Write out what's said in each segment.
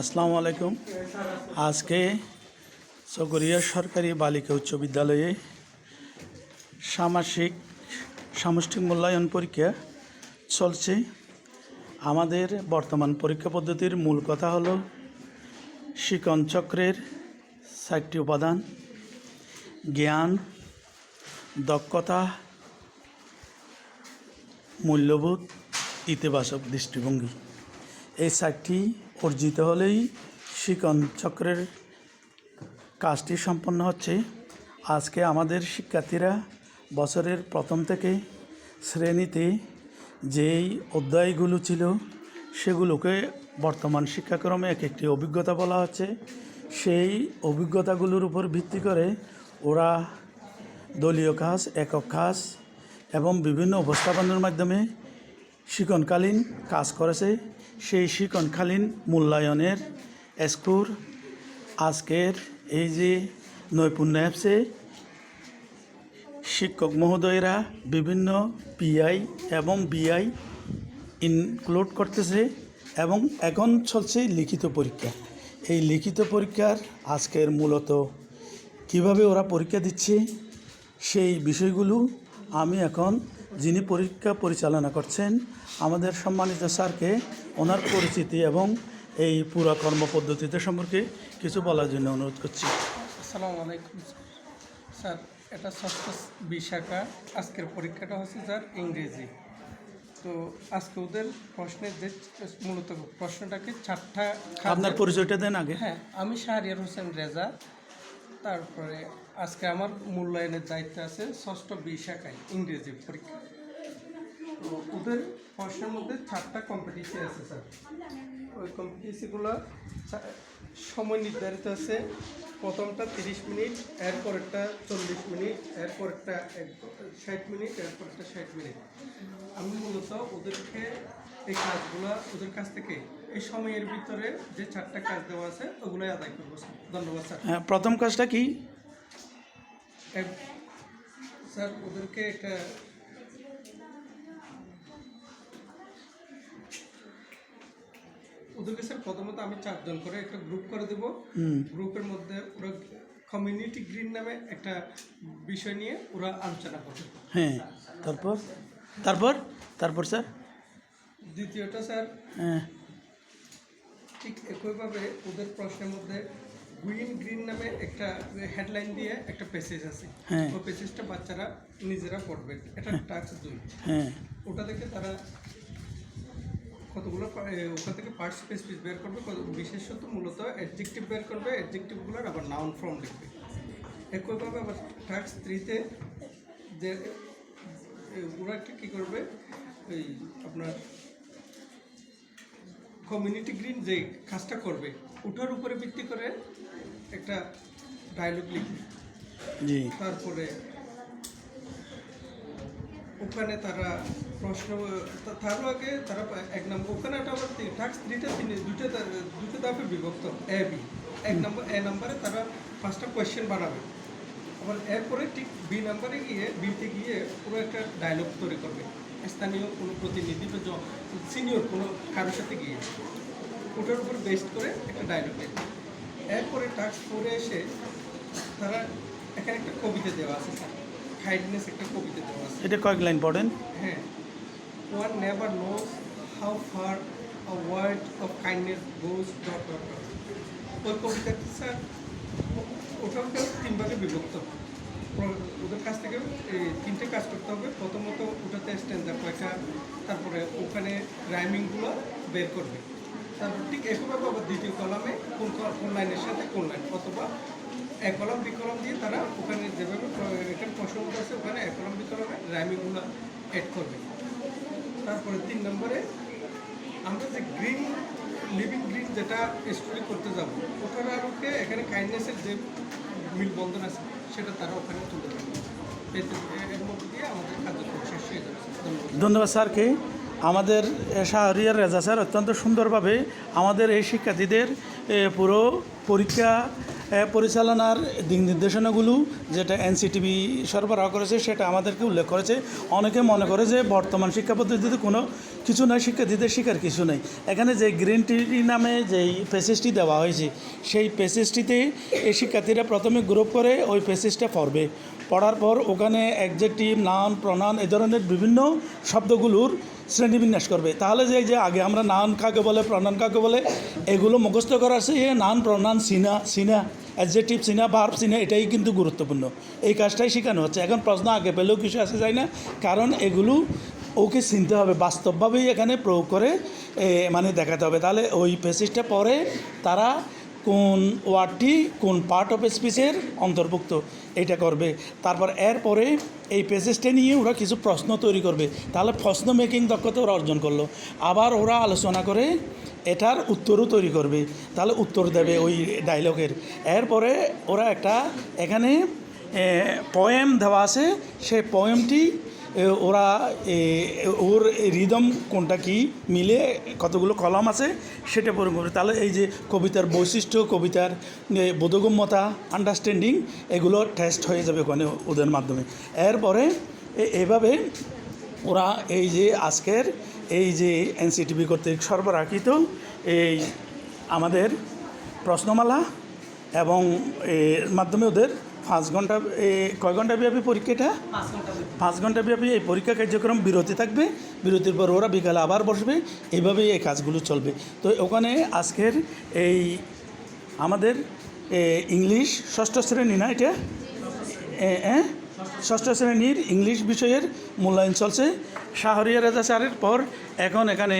আসসালামু আলাইকুম। আজকে চকরিয়া সরকারি বালিকা উচ্চ বিদ্যালয়ে সামাসিক সামষ্টিক মূল্যায়ন পরীক্ষা চলছে। আমাদের বর্তমান পরীক্ষা পদ্ধতির মূল কথা হলো শিকন চক্রের চারটি উপাদান, জ্ঞান, দক্ষতা, মূল্যবোধ, ইতিবাচক দৃষ্টিভঙ্গি। এই চারটি অর্জিত হলেই শিকন চক্রের কাজটি সম্পন্ন হচ্ছে। আজকে আমাদের শিক্ষার্থীরা বছরের প্রথম থেকে শ্রেণীতে যেই অধ্যায়গুলো ছিল, সেগুলোকে বর্তমান শিক্ষাক্রমে এক একটি অভিজ্ঞতা বলা হচ্ছে। সেই অভিজ্ঞতাগুলোর উপর ভিত্তি করে ওরা দলীয় কাজ, একক কাজ এবং বিভিন্ন উপস্থাপনের মাধ্যমে শিকনকালীন কাজ করেছে। সেই শিকনকালীন মূল্যায়নের স্কোর আজকের এই যে নৈপুণ্য অ্যাপসে শিক্ষক মহোদয়েরা বিভিন্ন পিআই এবং বিআই ইনক্লুড করতেছে এবং এখন চলছে লিখিত পরীক্ষা। এই লিখিত পরীক্ষার আজকের মূলত কীভাবে ওরা পরীক্ষা দিচ্ছে সেই বিষয়গুলো আমি এখন যিনি পরীক্ষা পরিচালনা করছেন আমাদের সম্মানিত স্যারকে ওনার পরিচিতি এবং এই পুরা কর্মপদ্ধতিতে সম্পর্কে কিছু বলার জন্য অনুরোধ করছি। আসসালামু আলাইকুম স্যার। এটা ষষ্ঠ বিশাখা। আজকের পরীক্ষাটা হচ্ছে স্যার ইংরেজি। তো আজকে ওদের প্রশ্নের যে মূলত প্রশ্নটাকে চারটা আপনার পরিচয়টা দেন আগে। হ্যাঁ আমি শাহরিয়ার হোসেন রেজা। তারপরে আজকে আমার মূল্যায়নের দায়িত্ব আছে ষষ্ঠ বিশাখায় ইংরেজি পরীক্ষা। তো ওদের প্রশ্নের মধ্যে চারটা কম্পিটিশন আছে স্যার। ওই কম্পিটিশনগুলো সময় নির্ধারিত আছে। প্রথমটা তিরিশ মিনিট এরপরেরটা চল্লিশ মিনিট এরপরেরটা ষাট মিনিট এরপরেরটা ষাট মিনিট। আমি মূলত ওদেরকে এই কাজগুলো ওদের কাছ থেকে এই সময়ের ভিতরে যে চারটা কাজ দেওয়া আছে ওগুলোই আদায় করব স্যার। ধন্যবাদ স্যার। হ্যাঁ, প্রথম কাজটা কি? স্যার ওদেরকে একটা ওদেরকে স্যার প্রথমত আমি চারজন করে একটা গ্রুপ করে দেব। গ্রুপের মধ্যে ওরা কমিউনিটি গ্রিন নামে একটা বিষয় নিয়ে ওরা আলোচনা করবে। হ্যাঁ তারপর? তারপর? তারপর স্যার? দ্বিতীয়টা স্যার হ্যাঁ। ঠিক একইভাবে ওদের প্রশ্নের মধ্যে গ্রিন গ্রিন নামে একটা হেডলাইন দিয়ে একটা পেসেজ আছে। হ্যাঁ। ওই পেসেজটা বাচ্চারা নিজেরা পড়বে। এটা টাস্ক দুই। হ্যাঁ। ওটা থেকে তারা কতগুলো ওখান থেকে পার্ট স্পেসিফিক বের করবে বিশেষত মূলত অ্যাডজেক্টিভ বের করবে অ্যাডজেক্টিভগুলোর আবার নাউন ফর্ম লিখবে। একইভাবে আবার টাস্ক থ্রিতে যে ওরা একটা কী করবে ওই আপনার কমিউনিটি গ্রিন যে কাজটা করবে ওটার উপরে ভিত্তি করে একটা ডায়লগ লিখবে। জি। তারপরে ওখানে তারা প্রশ্ন তারও আগে তারা এক নম্বর ওখানে একটা আবার টাক্স থ্রিটা তিন দুটো দুটো ধাপে বিভক্ত এ বি এক নম্বর এ নম্বরে তারা পাঁচটা কোয়েশ্চেন বানাবে। আবার এরপরে ঠিক বি নাম্বারে গিয়ে বিতে গিয়ে পুরো একটা ডায়লগ তৈরি করবে। স্থানীয় কোনো প্রতিনিধি বা সিনিয়র কোনো কারোর সাথে গিয়ে। ওটার উপর বেস্ট করে একটা ডায়লগ লিখবে এরপরে টাস্ক ফোরে এসে তারা এখানে একটা কবিতা দেওয়া আছে স্যার কাইন্ডনেস একটা কবিতা দেওয়া আছে। এটা কয়েক লাইন পড়েন। হ্যাঁ। One never knows how far a word of kindness goes dot dot dot ওই কবিতাটা, স্যার ওটাও তিন ভাগে বিভক্ত ওদের কাছ থেকে এই তিনটে কাজ করতে হবে। প্রথমত, ওটাতে স্ট্যান্ডার কয়টা তারপরে ওখানে রাইমিংগুলো বের করবে। তারপর ঠিক একইভাবে আবার দ্বিতীয় কলামে কোন কোন লাইনের সাথে কোন লাইন অথবা এক কলম বি কলম দিয়ে তারা ওখানে যেভাবে, এখানে প্রশ্নগুলো আছে ওখানে এক কলম বি কলমে রাইমিংগুলো অ্যাড করবে। তারপরে তিন নম্বরে আমরা যে গ্রিন লিভিং গ্রিন যেটা স্টোরি করতে যাব ওটার আলোকে এখানে কাইন্ডনেসের যে মিলবন্ধন আছে, সেটা তারা ওখানে তুলে ধন্যবাদ। স্যারকে আমাদের শাহরিয়ার রেজা স্যার অত্যন্ত সুন্দরভাবে আমাদের এই শিক্ষার্থীদের পুরো পরীক্ষা পরিচালনার দিক নির্দেশনাগুলো যেটা এনসিটিভি সরবরাহ করেছে, সেটা আমাদেরকে উল্লেখ করেছে। অনেকে মনে করে যে বর্তমান শিক্ষা পদ্ধতিতে কোনো কিছু নয় শিক্ষার্থীদের শিকার কিছু নেই। এখানে যে গ্রিন টি নামে যেই প্যাসেজটি দেওয়া হয়েছে, সেই প্যাসেজটিতে এই শিক্ষার্থীরা প্রথমে গ্রুপ করে ওই প্যাসেজটা পড়বে। পড়ার পর ওখানে একজেক্টিভ নাউন প্রনাউন এ ধরনের বিভিন্ন শব্দগুলোর শ্রেণীবিন্যাস করবে। তাহলে যে যে আগে আমরা নান কাকে বলে প্রনাউন কাকে বলে, এগুলো মুখস্থ করার চেয়ে নান প্রনাউন সিনা সিনা অ্যাডজেক্টিভ সিনা বার্ব চিনা এটাই কিন্তু গুরুত্বপূর্ণ। এই কাজটাই শেখানো হচ্ছে। এখন প্রশ্ন আগে পেলেও কিছু আসে যায় না। কারণ এগুলো ওকে চিনতে হবে। বাস্তবভাবেই এখানে প্রয়োগ করে মানে দেখাতে হবে। তাহলে ওই পেসেজটা পরে তারা কোন ওয়ার্ডটি কোন পার্ট অফ স্পিচের অন্তর্ভুক্ত, এটা করবে। তারপর এরপরে এই পেসেজটা নিয়ে ওরা কিছু প্রশ্ন তৈরি করবে। তাহলে প্রশ্ন মেকিং দক্ষতা ওরা অর্জন করল। আবার ওরা আলোচনা করে এটার উত্তরও তৈরি করবে। তাহলে উত্তর দেবে ওই ডায়লগের এরপরে ওরা একটা এখানে পয়েম দেওয়া আছে। সেই পয়েমটি ওরা ওর রিদম কোনটা কি মিলে, কতগুলো কলম আছে, সেটা পড়ে করবে। তাহলে এই যে কবিতার বৈশিষ্ট্য, কবিতার বোধগম্যতা আন্ডারস্ট্যান্ডিং এগুলো টেস্ট হয়ে যাবে ওখানে ওদের মাধ্যমে। এরপরে এভাবে ওরা এই যে আজকের এই যে এনসিটিভি কর্তৃক সরবরাহিত এই আমাদের প্রশ্নমালা এবং এর মাধ্যমে ওদের পাঁচ ঘণ্টা এ, কয় ঘণ্টা ব্যাপী পরীক্ষাটা? পাঁচ ঘণ্টা ব্যাপী। এই পরীক্ষা কার্যক্রম বিরতি থাকবে। বিরতির পর ওরা বিকালে আবার বসবে। এইভাবেই এই কাজগুলো চলবে। তো ওখানে আজকের এই আমাদের ইংলিশ ষষ্ঠ শ্রেণি না এটা? এ? ষষ্ঠ শ্রেণির ইংলিশ বিষয়ের মূল্যায়ন চলছে। শাহরিয়া রাজা স্যারের পর এখন এখানে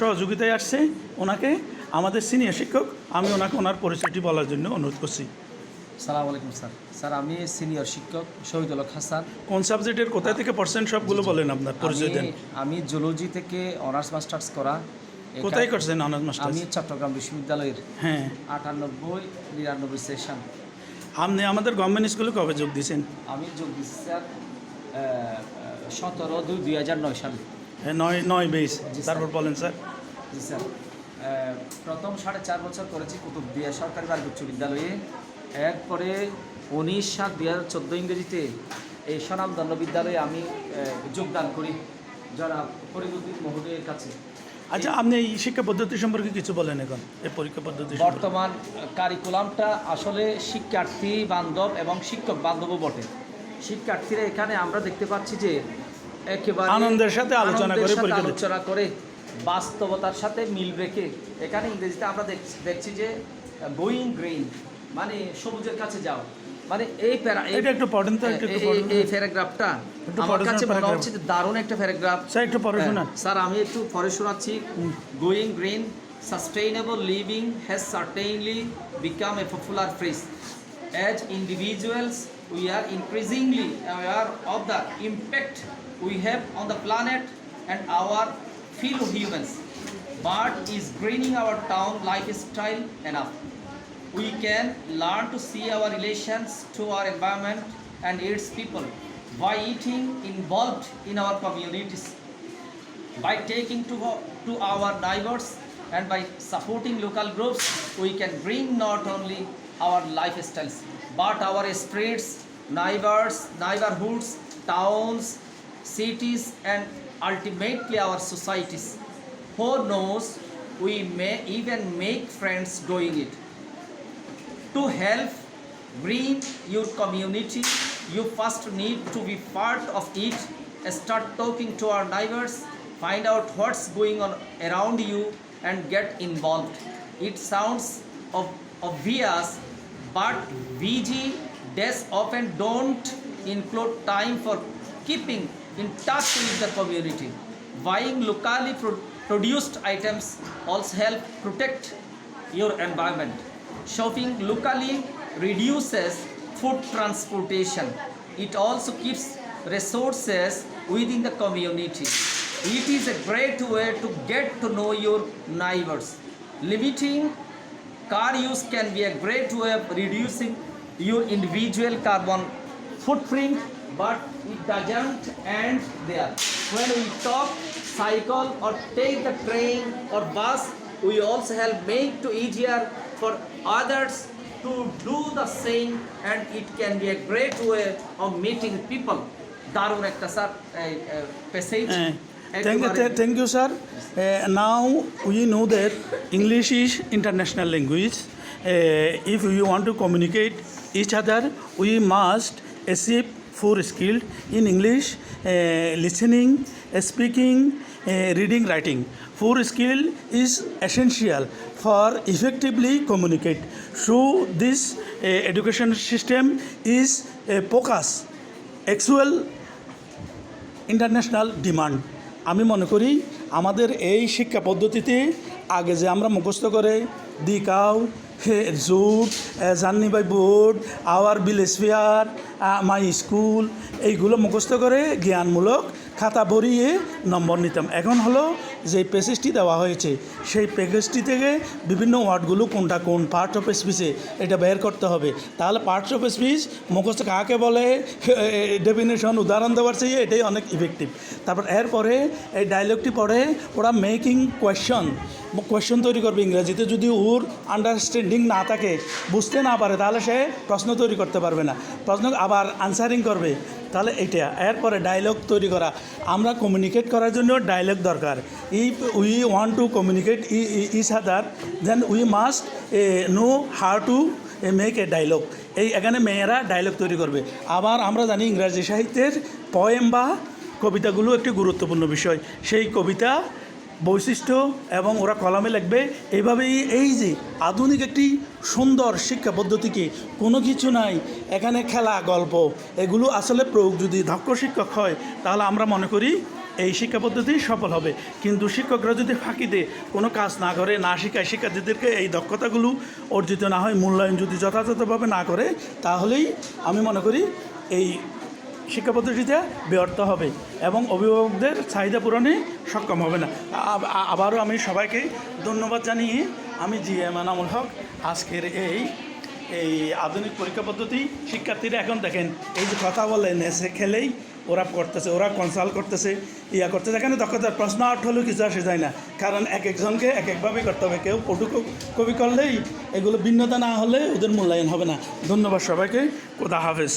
সহযোগিতায় আসছে ওনাকে। আমাদের সিনিয়র শিক্ষক আমি ওনাকে ওনার পরিচয়টি বলার জন্য অনুরোধ করছি। সালাম আলাইকুম স্যার। স্যার আমি সিনিয়র শিক্ষক শহীদুল হাসান। কোন সাবজেক্টের? কোথা থেকে পার্সেন্ট সবগুলো বলেন আপনার পরিচয় দেন। আমি জুলজি থেকে অনার্স মাস্টার্স করা। কোথায় করছেন অনার্স মাস্টার আমি চট্টগ্রাম বিশ্ববিদ্যালয়ের হ্যাঁ। আটানব্বই নিরানব্বই সেশন আপনি আমাদের গভর্নমেন্ট স্কুলে কবে যোগ দিয়েছেন? আমি যোগ দিচ্ছি স্যার সতেরো দুই দুই হাজার নয় সালে। নয় নয় বেশ। তারপর। বলেন স্যার। জি স্যার। প্রথম সাড়ে চার বছর করেছি কুতুবদিয়া সরকারি বালিকা উচ্চ বিদ্যালয়ে। এরপরে উনিশ সাত দুই হাজার চোদ্দ ইংরেজিতে এই স্বনামদণ্ড বিদ্যালয়ে আমি যোগদান করি যারা পরিবর্তিত মহোদয়ের কাছে। আচ্ছা আপনি এই শিক্ষা পদ্ধতি সম্পর্কে কিছু বলেন এখন এই পরীক্ষা পদ্ধতি বর্তমান কারিকুলামটা আসলে শিক্ষার্থী বান্ধব এবং শিক্ষক বান্ধবও বটে। শিক্ষার্থীরা এখানে আমরা দেখতে পাচ্ছি যে একেবারে আনন্দের সাথে আলোচনা করে। আলোচনা করে বাস্তবতার সাথে মিল রেখে এখানে ইংরেজিতে আমরা দেখ- দেখছি যে গোয়িং গ্রেইন মানে সবুজের কাছে যাও। মানে এই প্যারা এটা একটু পড়েন তো, এই- প্যারাগ্রাফটা আমার কাছে শোনান মনে। হচ্ছে যে দারুণ একটা প্যারাগ্রাফ। স্যার একটু পড়ে শোনান। হ্যাঁ, স্যার আমি একটু পরে শোনাচ্ছি। Going green sustainable living has certainly become a popular phrase as individuals we are increasingly aware of the impact we have on the planet and our fellow humans. But is greening our town lifestyle enough. We can learn to see our relations to our environment and its people by eating involved in our communities by taking to, to our neighbors and by supporting local groups. We can bring not only our lifestyles but our streets neighbors neighborhoods towns cities and ultimately our societies. Who knows we may even make friends doing it to help green your community. You first need to be part of it. Start talking to our neighbors. Find out what's going on around you and get involved. It sounds ob- obvious but vg days often don't include time for keeping in touch with the community. Buying locally pro- produced items also help protect your environment. Shopping locally reduces food transportation. It also keeps resources within the community. It is a great way to get to know your neighbors. Limiting car use can be a great way of reducing your individual carbon footprint, but it doesn't end there. When we talk, cycle, or take the train or bus, we also help make it easier for others to do the same and it can be a great way of meeting people দারুণ একটা sir passage Uh, thank, th- thank you, sir. Uh, now we know that English is international language. Uh, if we want to communicate each other, we must achieve four skills in English: uh, listening, uh, speaking, uh, reading, writing. Four skill is essential for effectively communicate. So this uh, education system is a focus actual international demand আমি মনে করি আমাদের এই শিক্ষা পদ্ধতিতে আগে যে আমরা মুখস্থ করে the cow jute journey by board our village fair my school এইগুলো মুখস্থ করে জ্ঞানমূলক খাতা ভরিয়ে নম্বর নিতাম এখন হলো যে প্যাকেজটি দেওয়া হয়েছে, সেই প্যাকেজটি থেকে বিভিন্ন ওয়ার্ডগুলো কোনটা কোন পার্ট অফ স্পিচে এটা বের করতে হবে। তাহলে পার্টস অফ স্পিচ মুখস্থ কাকে বলে? ডেফিনেশন উদাহরণ দেওয়ার চেয়ে এটাই অনেক ইফেক্টিভ তারপর এরপরে এই ডায়লগটি পড়ে, ওরা মেকিং কোয়েশ্চন কোয়েশ্চন তৈরি করবে ইংরেজিতে। যদি ওর আন্ডারস্ট্যান্ডিং না থাকে, বুঝতে না পারে, তাহলে সে প্রশ্ন তৈরি করতে পারবে না। প্রশ্ন আবার আনসারিং করবে। তাহলে এটা এরপরে ডায়লগ তৈরি করা। আমরা কমিউনিকেট করার জন্য ডায়লগ দরকার। If we want to communicate each other then we must a know how to make a dialogue এই এখানে মেয়েরা ডায়লগ তৈরি করবে। আবার আমরা জানি ইংরাজি সাহিত্যের পয়েম বা কবিতাগুলো একটি গুরুত্বপূর্ণ বিষয়। সেই কবিতা বৈশিষ্ট্য এবং ওরা কলমে লিখবে। এইভাবেই এই যে আধুনিক একটি সুন্দর শিক্ষা পদ্ধতিকে কোনো কিছু নাই, এখানে খেলা, গল্প, এগুলো আসলে প্রয়োগ যদি দক্ষ শিক্ষক হয়, তাহলে আমরা মনে করি এই শিক্ষা পদ্ধতি সফল হবে। কিন্তু শিক্ষকরা যদি ফাঁকিতে কোনো কাজ না করে, না শিখায়, শিক্ষার্থীদেরকে এই দক্ষতাগুলো অর্জিত না হয়, মূল্যায়ন যদি যথাযথভাবে না করে, তাহলেই আমি মনে করি এই শিক্ষা পদ্ধতিতে ব্যর্থ হবে এবং অভিভাবকদের চাহিদা পূরণে সক্ষম হবে না। আবারও আমি সবাইকে ধন্যবাদ জানিয়ে আমি জি এম আনামুল হক আজকের এই এই আধুনিক পরীক্ষা পদ্ধতি শিক্ষার্থীরা এখন দেখেন, এই যে কথা বলে নেচে খেলেই ওরা করতেছে ওরা কনসাল্ট করতেছে, ইয়া করতেছে। এখানে দক্ষতার প্রশ্ন আউট হলেও কিছু আসে যায় না। কারণ এক একজনকে এক একভাবে করতে হবে। কেউ পটু কবি করলেই এগুলো ভিন্নতা না হলে ওদের মূল্যায়ন হবে না। ধন্যবাদ সবাইকে। কোদা হাফেজ।